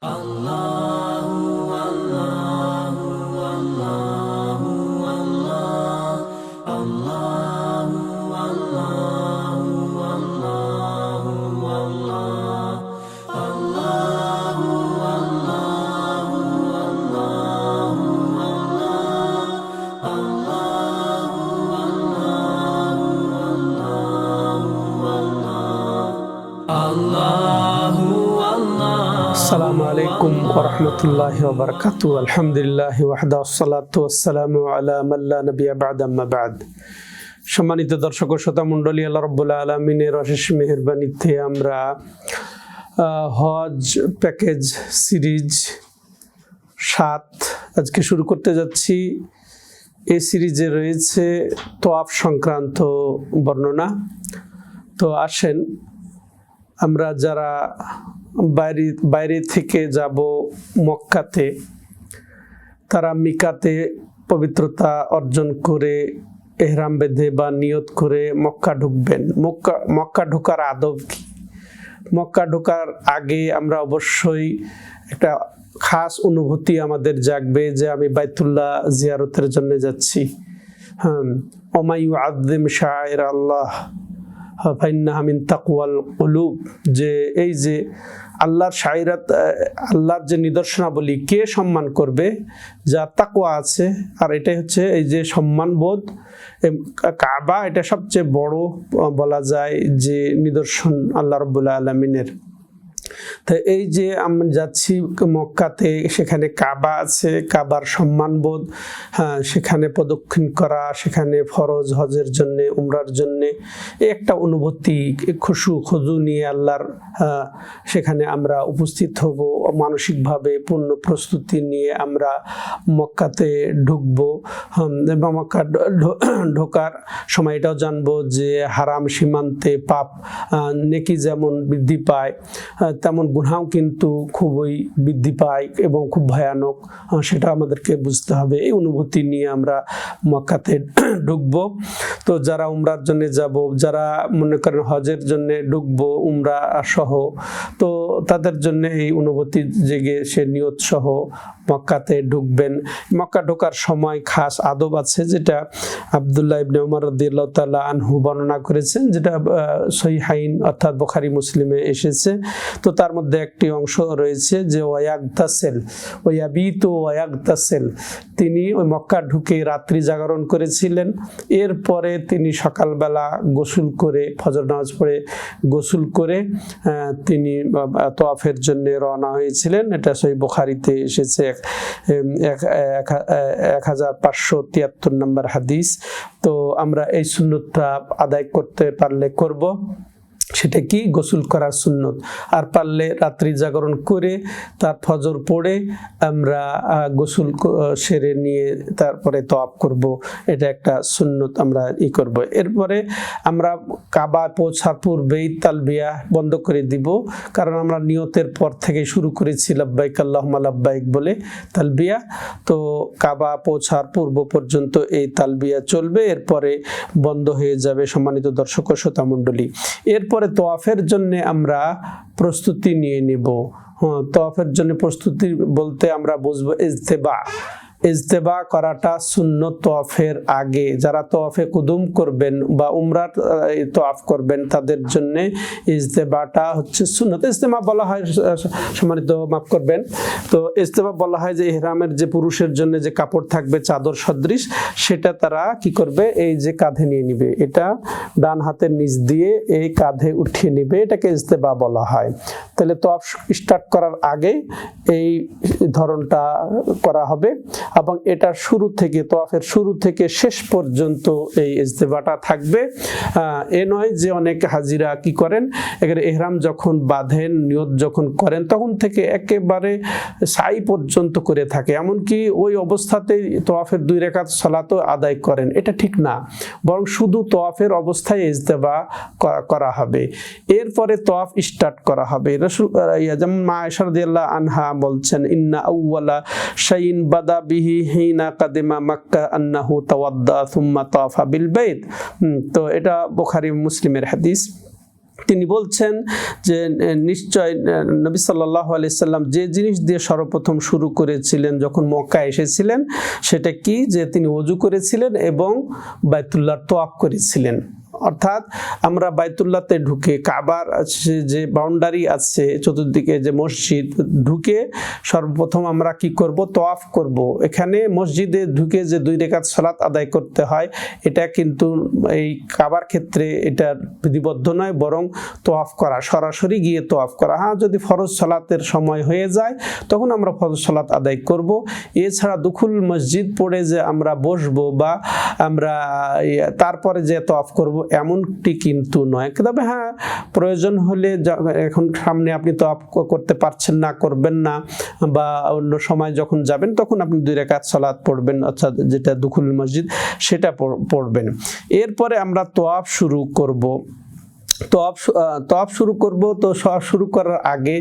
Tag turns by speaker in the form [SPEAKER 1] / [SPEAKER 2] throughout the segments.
[SPEAKER 1] Allah. আলাইকুম ওরহমতুল্লাহ আলা মাল্লা নবিয়া বাদ সম্মানিত দর্শক ও শ্রোতা মণ্ডলী, আল্লাহ রব্বুল্লাহ আলমিনের অশেষ মেহরবানিতে আমরা হজ প্যাকেজ সিরিজ সাত আজকে শুরু করতে যাচ্ছি। এই সিরিজে রয়েছে তোয়াফ সংক্রান্ত বর্ণনা। তো আসেন, আমরা যারা বাইরে বাইরে থেকে যাব মক্কাতে। তারা মিকাতে পবিত্রতা অর্জন করে, এহরাম বেঁধে বা নিয়ত করে মক্কা ঢুকবেন। মক্কা মক্কা ঢোকার আদব কি? মক্কা ঢোকার আগে আমরা অবশ্যই একটা খাস অনুভূতি আমাদের জাগবে যে আমি বাইতুল্লাহ জিয়ারতের জন্য যাচ্ছি। হ্যাঁ অমায়ু আদিম শায়ের আল্লাহ ফাইন্নাহা হামিন তাকওয়াল কুলুব, যে এই যে আল্লাহর শায়রাত আল্লাহর যে নিদর্শনাবলী, কে সম্মান করবে? যা তাকুয়া আছে, আর এটাই হচ্ছে এই যে সম্মানবোধ কাবা এটা সবচেয়ে বড় বলা যায় যে নিদর্শন আল্লাহ রবুল্লা আলমিনের। তো এই যে আমরা যাচ্ছি মক্কাতে সেখানে কাবা আছে কাবার সম্মানবোধ হ্যাঁ সেখানে প্রদক্ষিণ করা সেখানে ফরজ হজের জন্যে উমরার জন্যে একটা অনুভূতি খুশু খুজু নিয়ে আল্লাহর হ্যাঁ, সেখানে আমরা উপস্থিত হব মানসিকভাবে পূর্ণ প্রস্তুতি নিয়ে আমরা মক্কাতে ঢুকবো। এবং মক্কা ঢোকার সময় এটাও জানব যে হারাম সীমান্তে পাপ নেকি যেমন বৃদ্ধি পায় তেমন গুনাও কিন্তু খুবই বৃদ্ধি পায় এবং খুব ভয়ানক সেটা আমাদেরকে বুঝতে হবে। এই অনুভূতি নিয়ে আমরা মক্কাতে ঢুকব। তো যারা উমরার জন্য যাব, যারা মনে করেন হজের জন্য ঢুকবো, উমরা সহ, তো তাদের জন্য এই অনুভূতি জেগে সে নিয়ত সহ মক্কাতে ঢুকবেন। মক্কা ঢোকার সময় খাস আদব আছে যেটা আবদুল্লাহ ইবনে উমর রাদিয়াল্লাহু তাআলা আনহু বর্ণনা করেছেন, যেটা সহিহাইন অর্থাৎ বুখারী মুসলিমে এসেছে। তো তার মধ্যে একটি অংশ রয়েছে যে ওয়াগতাসেল ওয়াবিত ওয়াগতাসেল তিনি ওই মক্কা ঢুকে রাত্রি জাগরণ করেছিলেন। এরপরে তিনি সকালবেলা গোসল করে, ফজর নামাজ পড়ে গোসল করে তিনি তোয়াফের জন্য রওনা হয়েছিলেন। এটা সেই বুখারিতে এসেছে এক এক- এক- হাজার পাঁচশো তিয়াত্তর নম্বর হাদিস। তো আমরা এই সুন্নতটা আদায় করতে পারলে করব। সেটা কি? গোসল করার সুন্নত। আর পারলে রাত্রি জাগরণ করে তার ফজর পড়ে আমরা গোসল সেরে নিয়ে তারপরে তোয়াব করব। এটা একটা সুন্নত আমরা ই করব। এরপরে আমরা কাবা পৌঁছার পূর্বেই তালবিয়া বন্ধ করে দিব। কারণ আমরা নিয়তের পর থেকে শুরু করেছি লাব্বাইক আল্লাহুম্মা লাব্বাইক বলে তালবিয়া। তো কাবা পৌঁছার পূর্ব পর্যন্ত এই তালবিয়া চলবে। এরপরে বন্ধ হয়ে যাবে সম্মানিত দর্শক ও শ্রোতা মণ্ডলী এরপরে তোয়াফের জন্য আমরা প্রস্তুতি নিয়ে নিব। হ্যাঁ তোয়াফের জন্য প্রস্তুতি বলতে আমরা বুঝব ইজতেবা। ইজতেবা করাটা শূন্য তোয়াফের আগে। যারা তোয়াফে কুদুম করবেন বা উমরার তোয়াফ করবেন, তাদের জন্য ইজতেবাটা হচ্ছে সুন্নত। ইজতেমা বলা হয় সম্মানিত, মাফ করবেন। তো ইজতেমা বলা হয় যে ইহরামের যে পুরুষের জন্য যে কাপড় থাকবে, চাদর সদৃশ, সেটা তারা কি করবে? এই যে কাঁধে নিয়ে নিবে। এটা ডান হাতের নিচ দিয়ে এই কাঁধে উঠিয়ে নিবে। এটাকে ইজতেবা বলা হয়। তাহলে তোয়াফ স্টার্ট করার আগে এই ধরনটা করা হবে। এবং এটা শুরু থেকে, তোয়াফের শুরু থেকে শেষ পর্যন্ত এই ইজতেবাটা থাকবে। এ নয় যে অনেক হাজিরা কি করেন? এখানে এহরাম যখন বাঁধেন, নিয়ত যখন করেন, তখন থেকে একেবারে সাই পর্যন্ত করে থাকে। এমনকি ওই অবস্থাতেই তোয়াফের দুই রেখাত সালাতও আদায় করেন। এটা ঠিক না। বরং শুধু তোয়াফের অবস্থায় ইজতেবা করা- হবে। এরপরে তোয়াফ স্টার্ট করা হবে। রসুল যেমন মা আনহা বলছেন, ইন্না আউওয়ালা শাইন বাদা হিনা কাদিমা মাক্কা আন্নাহু তাওয়াদ্দা থুম্মা তাওয়াফা বিল বাইত। তো এটা বুখারী মুসলিমের হাদিস। তিনি বলছেন যে নিশ্চয় নবী সাল্লাহ আলাইসাল্লাম যে জিনিস দিয়ে সর্বপ্রথম শুরু করেছিলেন যখন মক্কা এসেছিলেন, সেটা কি? যে তিনি অজু করেছিলেন এবং বাইতুল্লাহ তোয়াফ করেছিলেন। অর্থাৎ আমরা বাইতুল্লাতে ঢুকে কাবার আছে, যে বাউন্ডারি আছে, চতুর্দিকে যে মসজিদ, ঢুকে সর্বপ্রথম আমরা কি করব? তোয়াফ করব। এখানে মসজিদে ঢুকে যে দুই রেখাত সালাত আদায় করতে হয়, এটা কিন্তু এই কাবার ক্ষেত্রে এটা বিধিবদ্ধ নয়, বরং তোয়াফ করা, সরাসরি গিয়ে তোয়াফ করা। হ্যাঁ যদি ফরজ সালাতের সময় হয়ে যায়, তখন আমরা ফরজ সালাত আদায় করব। এছাড়া দুখুল মসজিদ পড়ে যে আমরা বসবো বা আমরা তারপরে যে তোয়াফ করব এমনটি কিন্তু নয়। তবে হ্যাঁ প্রয়োজন হলে এখন সামনে আপনি তো করতে পারছেন না, করবেন না, বা অন্য সময় যখন যাবেন তখন আপনি দুই রেখাত সালাদ পড়বেন, অর্থাৎ যেটা দুখুল মসজিদ সেটা পড়- পড়বেন। এরপরে আমরা তোয়াফ শুরু করব। তপ তপ শুরু করব। তো সব শুরু করার আগে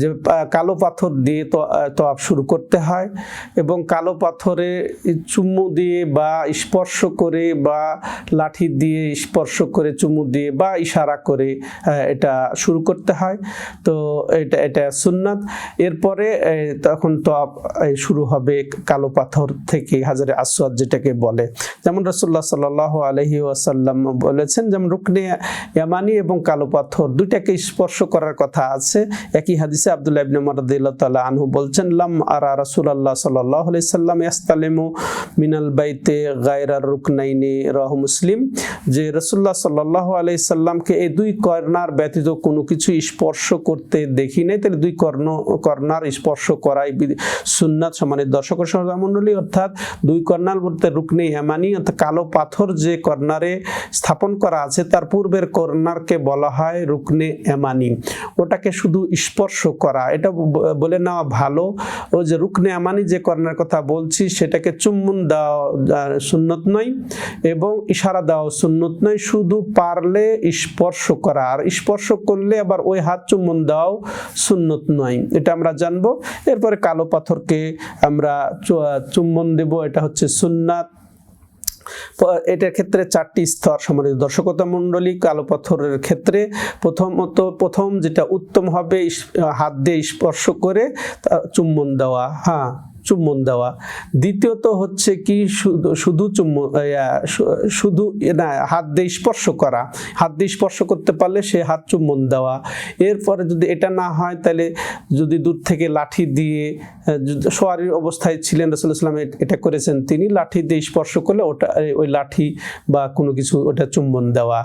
[SPEAKER 1] যে কালো পাথর দিয়ে তপ শুরু করতে হয় এবং কালো পাথরে চুমু দিয়ে বা স্পর্শ করে বা লাঠি দিয়ে স্পর্শ করে চুমু দিয়ে বা ইশারা করে এটা শুরু করতে হয়। তো এটা এটা সুন্নাত। এরপরে তখন তপ শুরু হবে কালো পাথর থেকে, হাজারে আসওয়াদ যেটাকে বলে। যেমন রসুল্লাহ সাল্লাহ আলহি ওয়াসাল্লাম বলেছেন, যেমন রুকনে ইয়ামানি এবং কালো পাথর দুইটাকে স্পর্শ করার কথা আছে। একই হাদিসে আব্দুল্লাহ ইবনে মারদিল্লাহ তাআলা আনহু বলছেন, লাম আরা রাসূলুল্লাহ সাল্লাল্লাহু আলাইহি সাল্লাম ইয়াস্তালিমু মিনাল বাইতে গায়রা রুকনাইনি রাহ মুসলিম। যে রাসূলুল্লাহ সাল্লাল্লাহু আলাইহি সাল্লামকে এই দুই কর্নার ব্যতীত কোনো কিছু স্পর্শ করতে দেখি নাই, তাহলে দুই কর্ণ কর্নার স্পর্শ করাই সুন্নাত সমানের দর্শক শ্রোতা অর্থাৎ দুই কর্নার বলতে রুকনে ইয়ামানি অর্থাৎ কালো পাথর যে কর্নারে স্থাপন করা আছে, তার পূর্বের কর্নারকে বলা হয় রুকনে এমানি ওটাকে শুধু স্পর্শ করা। এটা বলে নেওয়া ভালো। ও যে রুকনে এমানি যে কর্নার কথা বলছি, সেটাকে চুম্বন দেওয়া সুন্নত নয় এবং ইশারা দেওয়া সুন্নত নয়। শুধু পারলে স্পর্শ করা। আর স্পর্শ করলে আবার ওই হাত চুম্বন দেওয়াও সুন্নত নয়। এটা আমরা জানব। এরপরে কালো পাথরকে আমরা চুম্বন দেব। এটা হচ্ছে সুন্নাত। এটার ক্ষেত্রে চারটি স্তর সম্মানিত দর্শকতা মণ্ডলী কালো পাথরের ক্ষেত্রে প্রথমত প্রথম যেটা উত্তম হবে হাত দিয়ে স্পর্শ করে চুম্বন দেওয়া। হ্যাঁ। চুম্বন দেওয়া। দ্বিতীয়ত হচ্ছে কি, শুধু শুধু শুধু না, হাত দিয়ে স্পর্শ করা। হাত দিয়ে স্পর্শ করতে পারলে সে হাত চুম্বন দেওয়া। এরপরে যদি এটা না হয়, তাহলে যদি দূর থেকে লাঠি দিয়ে সোয়ারির অবস্থায় ছিলেন রসুলাম এটা করেছেন তিনি, লাঠি দিয়ে স্পর্শ করলে ওটা ওই লাঠি বা কোনো কিছু ওটা চুম্বন দেওয়া।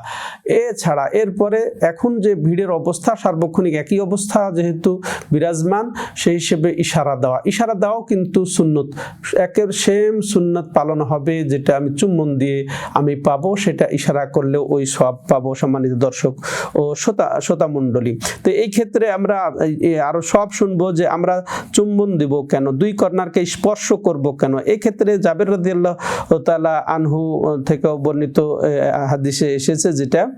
[SPEAKER 1] এছাড়া এরপরে এখন যে ভিড়ের অবস্থা, সার্বক্ষণিক একই অবস্থা, যেহেতু বিরাজমান, সেই হিসেবে ইশারা দেওয়া। ইশারা দেওয়াও কিন্তু সুন্নত। একের সেম সুন্নত পালন হবে যেটা আমি চুম্বন দিয়ে আমি পাবো, সেটা ইশারা করলেও ওই সব পাবো সম্মানিত দর্শক ও শ্রোতা শ্রোতা মণ্ডলী। তো এই ক্ষেত্রে আমরা এই- এই আরও সব শুনব যে আমরা চুম্বন দিব কেন? দুই কর্নারকে স্পর্শ করব কেন? এই ক্ষেত্রে জাবের রাদিয়াল্লাহ তাআলা আনহু থেকেও বর্ণিত হাদিসে এসেছে যেটা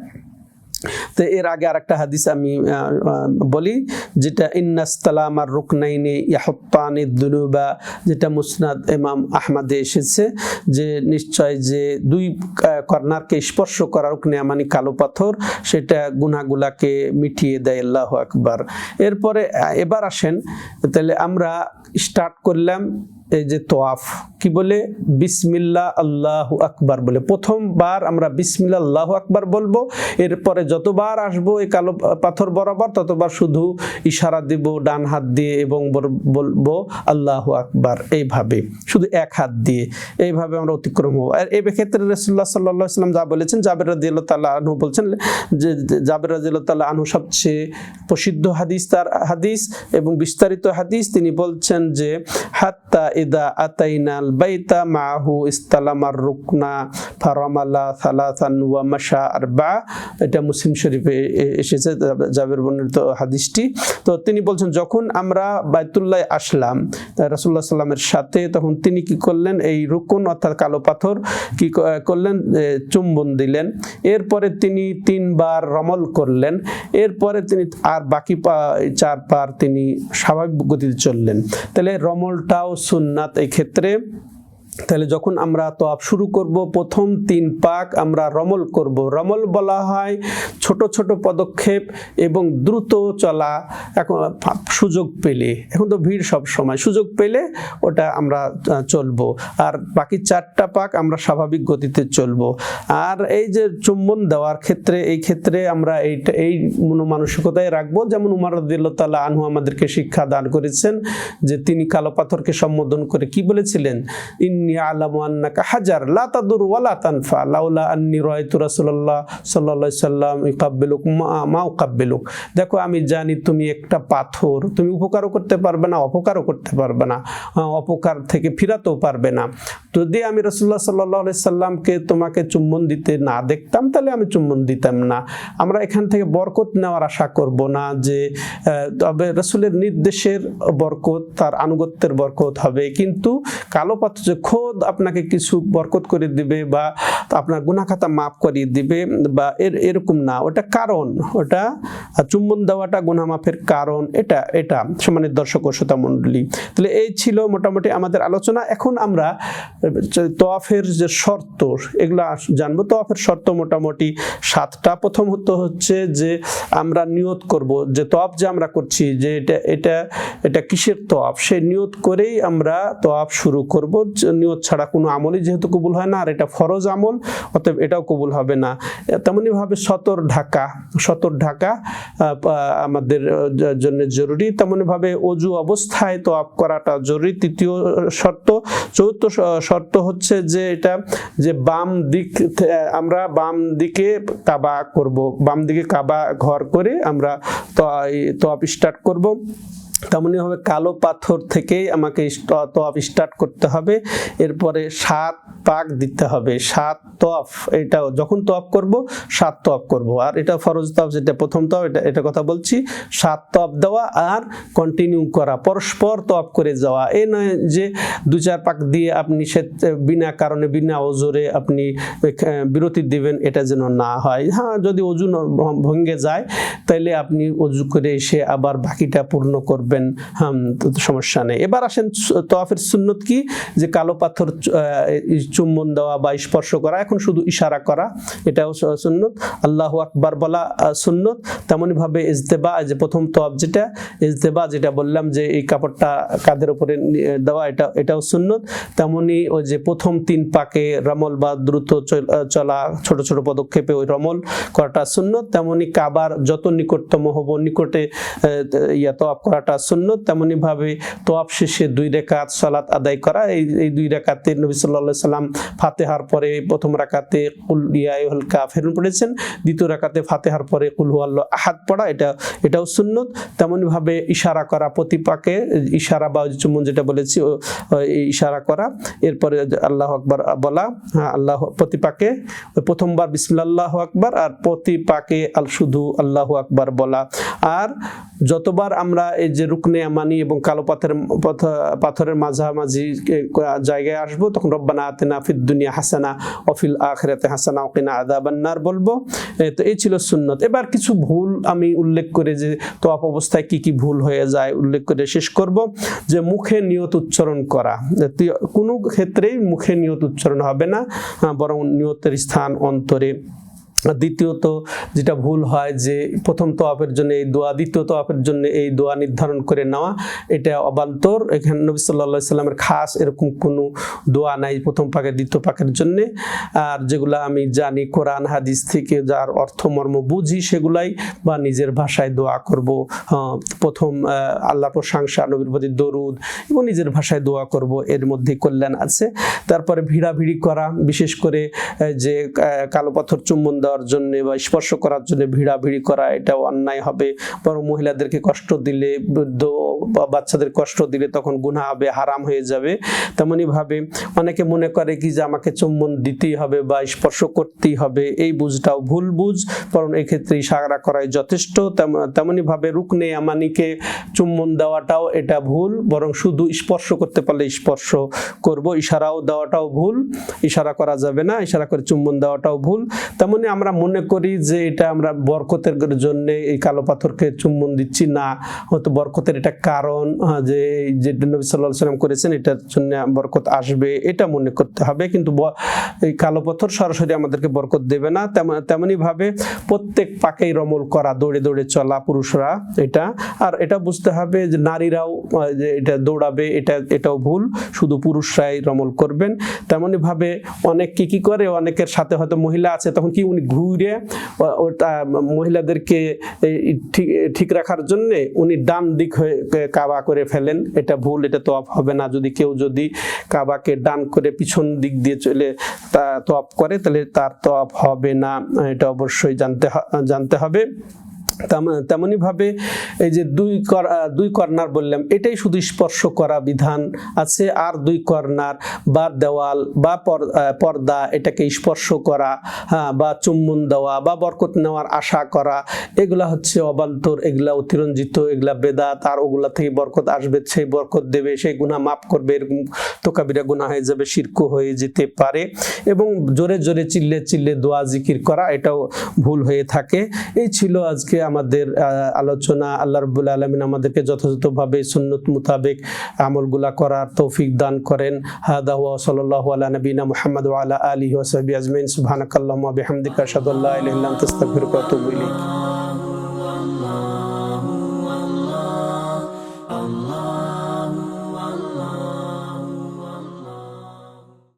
[SPEAKER 1] তো এর আগে আরেকটা হাদিস আমি বলি, যেটা ইন্নাস্তালাম আর রুকনাইনি ইয়াহত্তানি দুনুবা, যেটা মুসনাদ ইমাম আহমাদে এসেছে, যে নিশ্চয় যে দুই কর্নারকে স্পর্শ করা রুকনে আমানি কালো পাথর, সেটা গুনাগুলাকে মিটিয়ে দেয়, আল্লাহ আকবার। এরপরে এবার আসেন, তাহলে আমরা স্টার্ট করলাম এই যে তোয়াফ, কি বলে? বিসমিল্লা আল্লাহ আকবার বলে। প্রথমবার আমরা বিসমিল্লা আল্লাহ আকবার বলব, এরপরে যতবার আসব এই কালো পাথর বরাবর, ততবার শুধু ইশারা দিব ডান হাত দিয়ে এবং বল- বলব আল্লাহ আকবার এইভাবে, শুধু এক হাত দিয়ে। এইভাবে আমরা অতিক্রম হব। আর এই ক্ষেত্রে রসুল্লাহ সাল্লাহ সাল্লাম যা বলেছেন, জাবের রাদিয়াল্লাহ তাল্লাহ আনহু বলছেন যে জাবের রাদিয়াল্লাহ তাল্লাহ আনহু সবচেয়ে প্রসিদ্ধ হাদিস, তার হাদিস এবং বিস্তারিত হাদিস তিনি বলছেন যে হাত্তা ইদা আতাইনাল বাইতা মাহু ইস্তালামার রুকনা ফারামাল্লা সালাসান ওয়া মাশা আরবা। এটা মুসলিম শরীফে এসেছে জাবের বর্ণিত হাদিসটি। তো তিনি বলছেন, যখন আমরা বাইতুল্লাহ আসলাম রাসুল্লাহ সাল্লামের সাথে, তখন তিনি কি করলেন? এই রুকুন অর্থাৎ কালো পাথর কি করলেন? চুম্বন দিলেন। এরপরে তিনি তিনবার রমল করলেন। এরপরে তিনি আর বাকি পা, চার পার তিনি স্বাভাবিক গতিতে চললেন। তাহলে রমলটাও সুন্নাত এই ক্ষেত্রে তাহলে যখন আমরা তোয়াফ শুরু করব, প্রথম তিন পাক আমরা রমল করব। রমল বলা হয় ছোট ছোট পদক্ষেপ এবং দ্রুত চলা। এখন সুযোগ পেলে, এখন তো ভিড় সব সময়, সুযোগ পেলে ওটা আমরা চলবো। আর বাকি চারটা পাক আমরা স্বাভাবিক গতিতে চলবো। আর এই যে চুম্বন দেওয়ার ক্ষেত্রে, এই ক্ষেত্রে আমরা এইটা, এই মনোমানসিকতায় রাখব। যেমন উমার রদিল্লা আনহু আমাদেরকে শিক্ষা দান করেছেন যে তিনি কালো পাথরকে সম্বোধন করে কি বলেছিলেন? ইন্নি আলামু আন্নাকা হাজার লাতাদুর ওয়ালা তানফা। লাউলা আন্নি রায়তু রাসূলুল্লাহ সাল্লাল্লাহু আলাইহি সাল্লাম ইকাব্বিলুক মা মা উকাব্বিলুক। দেখো, আমি জানি তুমি একটা পাথর তুমি উপকারও করতে পারবে না, অপকারও করতে পারবে না অপকার থেকে ফিরাতেও পারবে না। যদি আমি রসুল্লাহ সাল্লাহ আলাইহি সাল্লামকে তোমাকে চুম্বন দিতে না দেখতাম, তাহলে আমি চুম্বন দিতাম না। আমরা এখান থেকে বরকত নেওয়ার আশা করব না যে তবে রসুলের নির্দেশের বরকত, তার আনুগত্যের বরকত হবে। কিন্তু কালো পাত্র যে খোদ আপনাকে কিছু বরকত করে দিবে বা আপনার গুনাখাতা মাফ করিয়ে দিবে বা এর, এরকম না। ওটা কারণ, ওটা চুম্বন দেওয়াটা গুনা মাফের কারণ, এটা এটা সমানের দর্শক ও শ্রোতা মণ্ডলী। তাহলে এই ছিল মোটামুটি আমাদের আলোচনা। এখন আমরা, তোয়াফের যে শর্ত, এগুলো জানব। তোয়াফের শর্ত মোটামুটি সাতটা। প্রথম হতো হচ্ছে যে আমরা নিয়ত করব, যে তোয়াফ যে আমরা করছি, যে এটা এটা এটা কিসের তোয়াফ? সে নিয়ত করেই আমরা তোয়াফ শুরু করব। নিয়ত ছাড়া কোনো আমলই যেহেতু কবুল হয় না, আর এটা ফরজ আমল। অতএব এটাও কবুল হবে না। তেমনইভাবে সতর ঢাকা সতর ঢাকা আমাদের জন্য জরুরি। তেমনইভাবে অজু অবস্থায় তোয়াফ করাটা জরুরি। তৃতীয় শর্ত, চতুর্থ শর্ত হচ্ছে যে এটা, যে বাম দিক আমরা বাম দিকে কাবা করব। বাম দিকে কাবা ঘর করে আমরা তোয়াপ স্টার্ট করব। তেমনইভাবে কালো পাথর থেকেই আমাকে তোয়াফ স্টার্ট করতে হবে। এরপরে সাত পাক দিতে হবে। সাত তোয়াফ, এটাও যখন তফ করব, সাত তফ করব। আর এটা ফরজ তোয়াফ যেটা প্রথম তোয়াফ, এটা এটা কথা বলছি। সাত তফ দেওয়া আর কন্টিনিউ করা, পরস্পর তফ করে যাওয়া। এ নয় যে দু চার পাক দিয়ে আপনি সে বিনা কারণে, বিনা ওজোরে আপনি বিরতি দিবেন, এটা যেন না হয়। হ্যাঁ যদি অজু ভঙ্গে যায় তাহলে আপনি অজু করে এসে আবার বাকিটা পূর্ণ করবেন। তো সমস্যা নেই। এবার আসেন তোয়াফের সুন্নত কি? যে কালো পাথর চুম্বন দেওয়া বা স্পর্শ করা, এখন শুধু ইশারা করা, এটাও সুন্নত। আল্লাহ আকবার বলা সুন্নত। তেমনই ভাবে ইজতেবা যে প্রথম তোয়াব যেটা, ইজতেবা যেটা বললাম যে এই কাপড়টা কাঁধের উপরে দেওয়া, এটা, এটাও সুন্নত। তেমনি ওই যে প্রথম তিন পাকে রমল বা দ্রুত চল- ছোট ছোট পদক্ষেপে ওই রমল করাটা সুন্নত। তেমনি কাবার যত নিকটতম হব, নিকটে ইয়া তোয়াব করাটা সুন্নত, তেমনি ভাবে তোয়াব শেষে দুই রেখাত সালাত আদায় করা। এই এই দুই রেখাতে নবী আলাইহি সাল্লাম ফাতেহার পরে প্রথম রাকাতে কুল ইয়া আইয়ুহাল কাফিরুন পড়েছেন। দ্বিতীয় রাকাতে ফাতেহার পরে কুল হুয়াল্লাহু আহাদ পড়া। এটা, এটাও সুন্নত। তেমনি ভাবে ইশারা করা প্রতিপাকে, ইশারা বা চুমন যেটা বলেছি ইশারা করা। এরপরে আল্লাহ আকবার বলা হ্যাঁ আল্লাহ, প্রতিপাকে প্রথমবার বিসমিল্লাহ আকবার আর প্রতিপাকে আল শুধু আল্লাহ আকবার বলা। আর যতবার আমরা এই যে রুকনে আমানি এবং কালো পাথরের পথ- পাথরের মাঝামাঝি জায়গায় আসব, তখন রব্বানা আতেনা ফিদ দুনিয়া হাসানা অফিল আখরাতে হাসানা ওকিনা আদাবান্নার বলব। তো এই ছিল সুন্নত। এবার কিছু ভুল আমি উল্লেখ করে যে তো তোয়াপ অবস্থায় কি কি ভুল হয়ে যায় উল্লেখ করে শেষ করব। যে মুখে নিয়ত উচ্চারণ করা। কোনো ক্ষেত্রেই মুখে নিয়ত উচ্চারণ হবে না বরং নিয়তের স্থান অন্তরে দ্বিতীয়ত যেটা ভুল হয় যে প্রথম তোয়াফের জন্য এই দোয়া দ্বিতীয় তোয়াফের জন্য এই দোয়া নির্ধারণ করে নেওয়া এটা অবান্তর। এখানে নবী সাল্লা সাল্লামের খাস এরকম কোনো দোয়া নাই প্রথম পাকের দ্বিতীয় পাকের জন্য। আর যেগুলো আমি জানি কোরআন হাদিস থেকে যার অর্থ মর্ম বুঝি সেগুলাই বা নিজের ভাষায় দোয়া করব। হ্যাঁ, প্রথম আল্লাহ প্রশংসা নবীর প্রতি দরুদ এবং নিজের ভাষায় দোয়া করব এর মধ্যে কল্যাণ আছে। তারপরে ভিড়াভিড়ি করা বিশেষ করে যে কালো পাথর চুম্বন দেওয়ার জন্য বা স্পর্শ করার জন্য ভিড়াভিড়ি করা, এটা অন্যায় হবে। বরং মহিলাদেরকে কষ্ট দিলে, বৃদ্ধ বা বাচ্চাদের কষ্ট দিলে তখন গুনাহ হবে, হারাম হয়ে যাবে। তেমনি ভাবে অনেকে মনে করে কি যে আমাকে চুম্বন দিতেই হবে বা স্পর্শ করতেই হবে, এই বুঝটাও ভুল বুঝ। বরং এই ক্ষেত্রে ইশারা করাই যথেষ্ট। তেম- তেমনি ভাবে রুকনে, আমানিকে চুম্বন দেওয়াটাও এটা ভুল। বরং শুধু স্পর্শ করতে পারলে স্পর্শ করব, ইশারাও দেওয়াটাও ভুল। ইশারা করা যাবে না, ইশারা করে চুম্বন দেওয়াটাও ভুল। তেমনি আমরা মনে করি যে এটা আমরা বরকতের জন্য এই কালো পাথরকে চুম্বন দিচ্ছি না। হয়তো বরকতের এটা কারণ যে এই যে নবী সাল্লাহ সাল্লাম করেছেন, এটার জন্য বরকত আসবে এটা মনে করতে হবে। কিন্তু এই কালো পাথর সরাসরি আমাদেরকে বরকত দেবে না। তেমন- তেমনি ভাবে প্রত্যেক পাকেই রমল করা, দৌড়ে দৌড়ে চলা পুরুষরা, এটা, আর এটা বুঝতে হবে যে নারীরাও যে এটা দৌড়াবে, এটা, এটাও ভুল। শুধু পুরুষরাই রমল করবেন। তেমনি ভাবে অনেক কি কি করে? অনেকের সাথে হয়তো মহিলা আছে, তখন কি উনি ঘুরে ওটা মহিলাদেরকে ঠিক রাখার জন্যে উনি ডান দিক হয়ে কাবা করে ফেলেন। এটা ভুল, এটা তো হবে না। যদি কেউ যদি কাবাকে ডান করে পিছন দিক দিয়ে চলে তা তোয়াপ করে, তাহলে তার তোয়াপ হবে না। এটা অবশ্যই জানতে জানতে হবে। তেম- তেমনিভাবে এই যে দুই দুই কর্নার বললাম, এটাই শুধু স্পর্শ করা বিধান আছে, আর দুই কর্নার বা দেওয়াল বা পর- পর্দা এটাকে স্পর্শ করা হ্যাঁ বা চুম্বন দেওয়া বা বরকত নেওয়ার আশা করা, এগুলা হচ্ছে অবান্তর, এগুলা অতিরঞ্জিত, এগুলা বেদাত, আর ওগুলা থেকে বরকত আসবে, সেই বরকত দেবে, সেই গুনাহ মাফ করবে, এরকম তোকাবিরা গুনাহ হয়ে যাবে শিরক হয়ে যেতে পারে, এবং জোরে জোরে চিল্লে চিল্লে দোয়া জিকির করা, এটাও ভুল হয়ে থাকে। এই ছিল আজকে আমাদের আলোচনা, আল্লাহ রব্বুল আলমিন আমাদেরকে যথাযথভাবে সুন্নত মোতাবেক আমলগুলা করার তৌফিক দান করেন। হাদা ওয়া সাল্লাল্লাহু আলা নবিনা মুহাম্মদ আলা আলী ওয়া আজমিন সুবহানাকাল্লাহুম্মা বিহামদিকা আশহাদু আল্লা ইলাহা